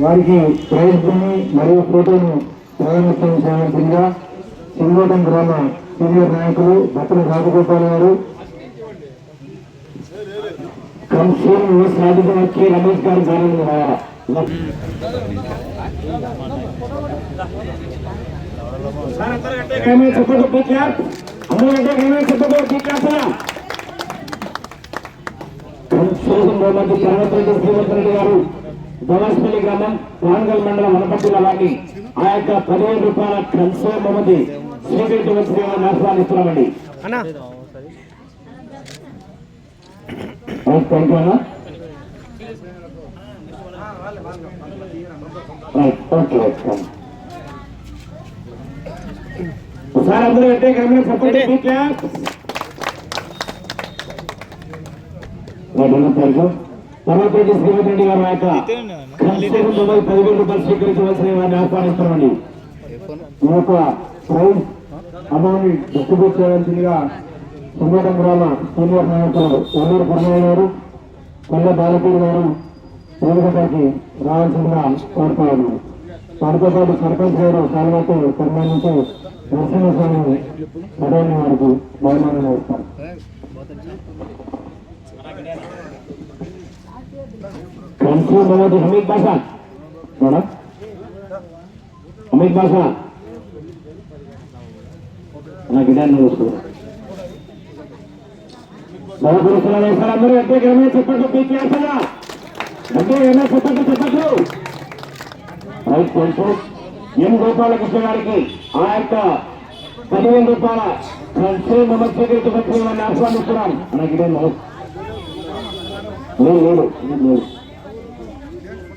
వారికి ప్రైజ్ భూమి మరియు ఫోటోను ప్రయాణిస్తున్న చేయవలసిందిగా సింగోటం గ్రామ సీనియర్ నాయకులు భక్తుల రాజగోపాల్ గారు కంసూరు న్యూస్ రాజకీయ కె రమేష్ గారు రావాలా అందరూ బహుమతి పర్వతరెడ్డి శ్రీవంత్ రెడ్డి గారు దవాస్పల్లి గ్రామం వాంగల్ మండలం వనపర్తి వారిని ఆ యొక్క పదివేల రూపాయల శ్రీరెడ్డి వచ్చి గారిని ఆహ్వానిస్తున్నామండి అన్నా. థ్యాంక్ యూ అన్న. రైట్ చెప్పండి పీక్యార్ పర్వతరెడ్డి శ్రీవంత్ రెడ్డి గారు యొక్క కన్సోర్ బహుమతి పదివేల రూపాయలు స్వీకరించవలసిన వారిని ఆహ్వానిస్తున్నామండి. ఈ యొక్క ప్రైజ్ అమౌంట్ డిస్ట్రిబ్యూట్ చేయవలసిందిగా సుమేటం గ్రామ సీనియర్ నాయకులు ఒల్లూరు పరమయ్య గారు పల్లె బాలపూర్ గారు వేదికపైకి రావాల్సిందిగా ఉన్నాను వారితో పాటు సర్పంచ్ గారు కాలువతో సన్మానించి నరసింహస్వామి సరైన వారికి బహుమానం ఇస్తారు కంచి మొదటి హమీద్ బాషా మేడం హమీద్ బాషా నాకు ఇదాన్ని చూస్తున్నా బహుపురుషుల అందరూ అంటే ఏమైనా చెప్పండి పీకేసగా అంటే ఏమైనా చెప్పండి చెప్పట్లు రైట్ కొంచెం ఎం గోపాలకృష్ణ గారికి ఆ యొక్క పదివేల రూపాయల సంక్షేమ మత్స్యకృతి పత్రికలను ఆహ్వానిస్తున్నాం నాకు ఇదే లేదు లేదు లేదు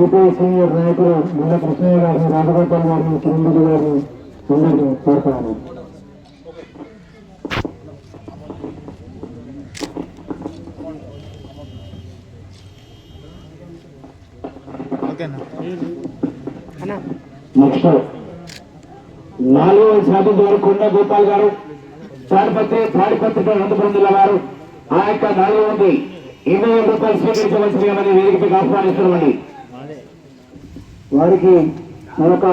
సిపిఐ సీనియర్ నాయకులు ముల్ల కృష్ణయ్య గారిని రాజగోపాల్ గారిని కిరణ్ గారిని అందరినీ అన్నా. నెక్స్ట్. నాలుగవ శాతం ద్వారా కొండ గోపాల్ గారు తాడిపత్రి తాడిపత్రి అనంతపురం జిల్లా వారు. ఆ యొక్క నాలుగు మంది ఇరవై రూపాయలు స్వీకరించవలసిందిగా మరి వేదికపైకి ఆహ్వానిస్తున్నామండి. వారికి మరొక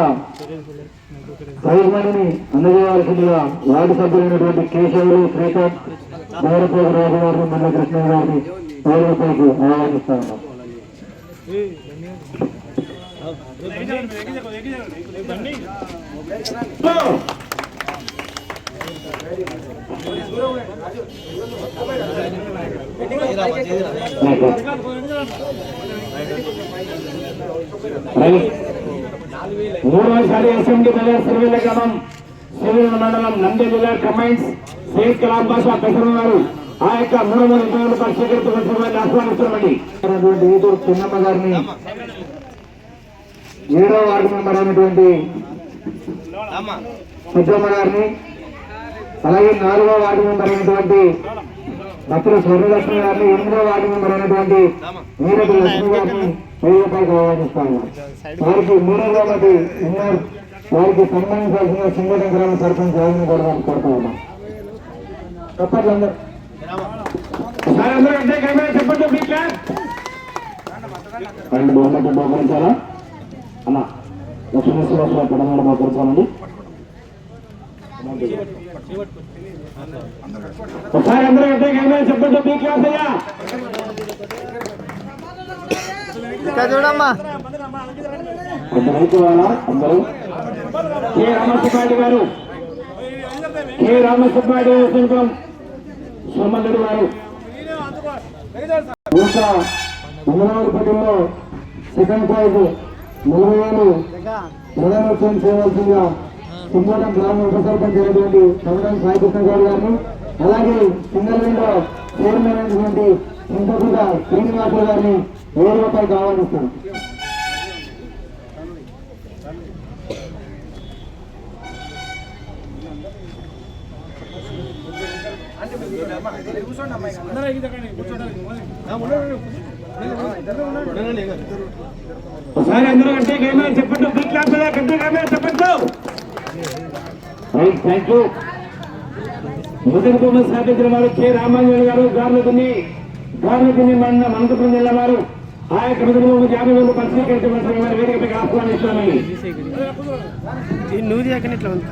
సైజ్మణిని అందజేయవలసిందిగా వార్డు సభ్యులైనటువంటి కేశవులు శ్రీకాంత్ గౌరవపోగు రాజు గారిని మల్ల కృష్ణ గారిని వేదికపైకి ఆహ్వానిస్తా ఉన్నాం రైట్ మూడవసారి అసెంబ్లీ బజార్ సిరివెల్ల గ్రామం సిరివెల్ల మండలం నంది బజార్ కమైన్స్ షేక్ కలాం బాషా పెసరం గారు. ఆ యొక్క మూడు ఇరవై రూపాయలు స్వీకరించవలసిన ఆహ్వానిస్తున్నామండి చిన్నమ్మ గారిని ఏడవ వార్డు మెంబర్ అయినటువంటి సుబ్బమ్మ గారిని అలాగే నాలుగో వార్డు మెంబర్ అయినటువంటి భక్తుల స్వర్ణలక్ష్మి గారిని ఎనిమిదో వార్డు మెంబర్ అయినటువంటి మీరటి లక్ష్మి గారిని వెయ్యి ఆహ్వానిస్తాను వారికి మూడో బహుమతి ఉన్నారు వారికి సన్మానించాల్సిన సింగటం గ్రామ సర్పంచ్ జగన్ కూడా వారికి కోరుతా ఉన్నాం. రెండు బహుమతి బహుకరించాలా? అన్న లక్ష్మీ శ్రీనివాసరావు తెలంగాణ బహుకరించాలండి. ఒకసారి అందరూ కెమెరా చెప్పండి. ప్లీజ్ క్లాస్ అయ్యా. ఇక్కడ చూడమ్మా. కొంత రైతు వాళ్ళ అందరూ? కె. రామసుబ్బారెడ్డి గారు. కె. రామసుబ్బారెడ్డి శంకరం సోమరెడ్డి గారు. ఇంకా సెకండ్ ప్రైజ్ నలభై వేలు ప్రధానోత్సవం చేయవలసిందిగా సింగోటం గ్రామ ఉప సర్పంచ్ అయినటువంటి కమలం సాయికృష్ణ గారు గారిని అలాగే సింగల్ విండో చైర్మన్ అయినటువంటి చింతకుంట శ్రీనివాసులు గారిని వెయ్యి రూపాయలు ఆహ్వానిస్తాను. ఒకసారి అందరూ అంటే గేమే చెప్పండి? బిగ్ క్లాస్ మీద గంట గేమే చెప్పండి రైట్ థ్యాంక్ యూ మొదటి స్థాపించిన వారు కె. రామాంజన్ గారు గార్లకుని గార్లకుని మన మనకపురం జిల్లా వారు. ఆ యొక్క మొదటి బొమ్మ యాభై వేలు వారి తీయకని ఇట్లా ఉంది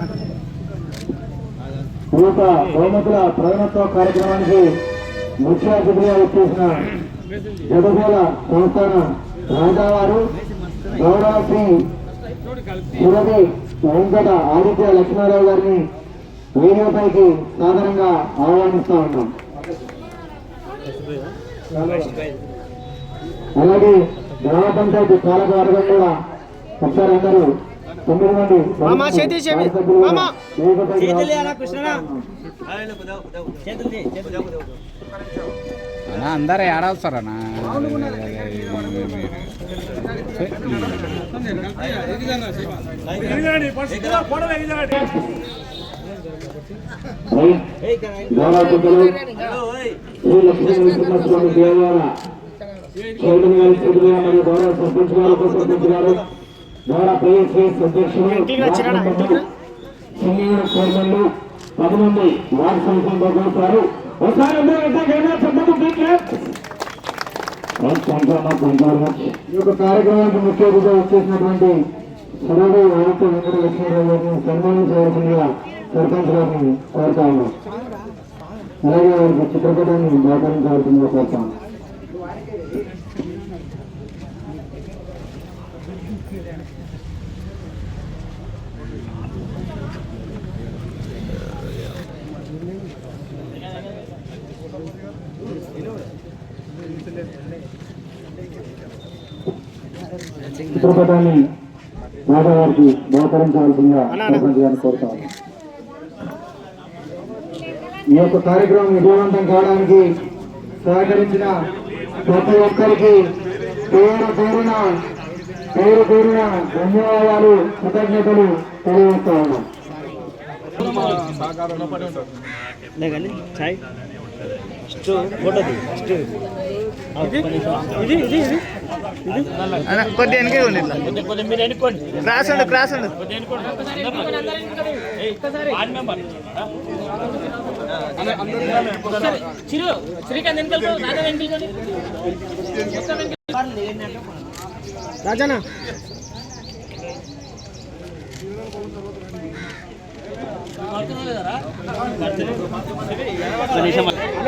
ఈ యొక్క బహుమతుల ప్రధానత్వ కార్యక్రమానికి ముఖ్య అతిథిగా వచ్చేసిన జగదేల సంస్థాన రాజావారు గౌరవ శ్రీ వెంకట ఆదిత్య లక్ష్మారావు గారిని వేదికపైకి సాధారణంగా ఆహ్వానిస్తా ఉన్నాం. అలాగే గ్రామ పంచాయతీ పాలక వర్గం కూడా ఒకసారి అందరూ తొమ్మిది మంది. వేదికపైకి అన్నా అందరూ ఏడవుతారన్నా గౌరవకులు శ్రీ లక్ష్మీ గారి చేతులుగా మరియు గౌరవ సర్పంచ్ గారు ఉప సర్పంచ్ గారు పిఎస్ఎస్ అధ్యక్షులు చైర్మన్లు పది మంది వార్డు సంఘంలో గెలుస్తారు ఒకసారి. ఈ యొక్క కార్యక్రమానికి ముఖ్య అతిథిగా వచ్చేసినటువంటి సరళి ఆదిత్య వెంకట లక్ష్మీరావు గారిని సన్మానించవలసిందిగా సర్పంచ్ గారిని కోరుతా ఉన్నాం. అలాగే వారికి చిత్రపటాన్ని కోరుతాం. చిత్రపటాన్ని రాజా గారికి బహుకరించవలసిందిగా సర్పంచ్ గారిని కోరుతా ఉన్నాం ఈ యొక్క కార్యక్రమం విజయవంతం కావడానికి సహకరించిన ప్రతి ఒక్కరికి పేరు పేరున పేరు పేరున ధన్యవాదాలు కృతజ్ఞతలు తెలియజేస్తా ఉన్నాం కొద్ది వెనకే ఉండి క్రాస్ ఉండు క్రాస్ ఉండు చిరు శ్రీకాంత్ రాజానా? అన్నా